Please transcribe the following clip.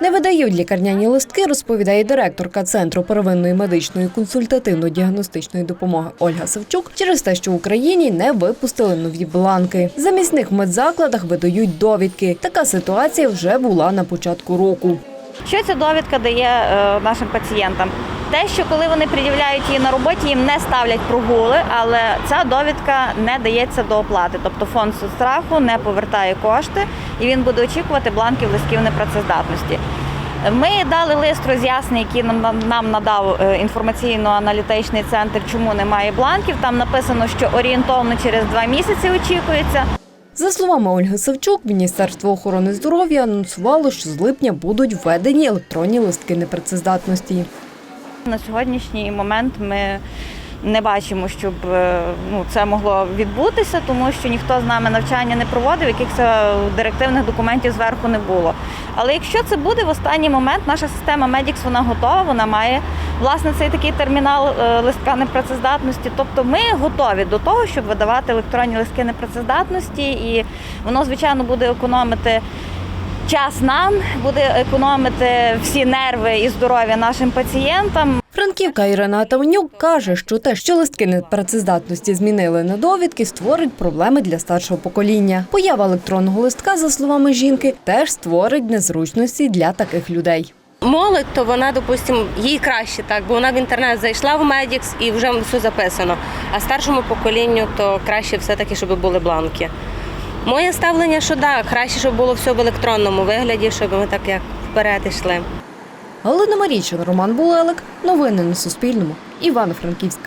Не видають лікарняні листки, розповідає директорка Центру первинної медичної консультативно-діагностичної допомоги Ольга Савчук через те, що в Україні не випустили нові бланки. Замість них в медзакладах видають довідки. Така ситуація вже була на початку року. Що ця довідка дає е, нашим пацієнтам? Те, що коли вони пред'являють її на роботі, їм не ставлять прогули, але ця довідка не дається до оплати. Тобто фонд соцстраху не повертає кошти і він буде очікувати бланків листків непрацездатності. Ми дали лист роз'яснень, який нам, нам надав е, інформаційно-аналітичний центр, чому немає бланків. Там написано, що орієнтовно через два місяці очікується. За словами Ольги Савчук, Міністерство охорони здоров'я анонсувало, що з липня будуть введені електронні листки непрацездатності. На сьогоднішній момент ми не бачимо, щоб е, ну, це могло відбутися, тому що ніхто з нами навчання не проводив, якихось е, директивних документів зверху не було. Але якщо це буде в останній момент, наша система Medix, вона готова, вона має власне цей такий термінал е, листка непрацездатності. Тобто ми готові до того, щоб видавати електронні листки непрацездатності, і воно, звичайно, буде економити. Час нам буде економити всі нерви і здоров'я нашим пацієнтам. Франківка Ірина Тавнюк каже, що те, що листки непрацездатності змінили на довідки, створить проблеми для старшого покоління. Поява електронного листка, за словами жінки, теж створить незручності для таких людей. Молодь, то вона, допустимо, їй краще так, бо вона в інтернет зайшла в Медікс і вже все записано. А старшому поколінню то краще все-таки, щоб були бланки. Моє ставлення, що так, краще, щоб було все в електронному вигляді, щоб ми так як вперед йшли. Галина Марійчина, Роман Булелик. Новини на Суспільному. Івано-Франківськ.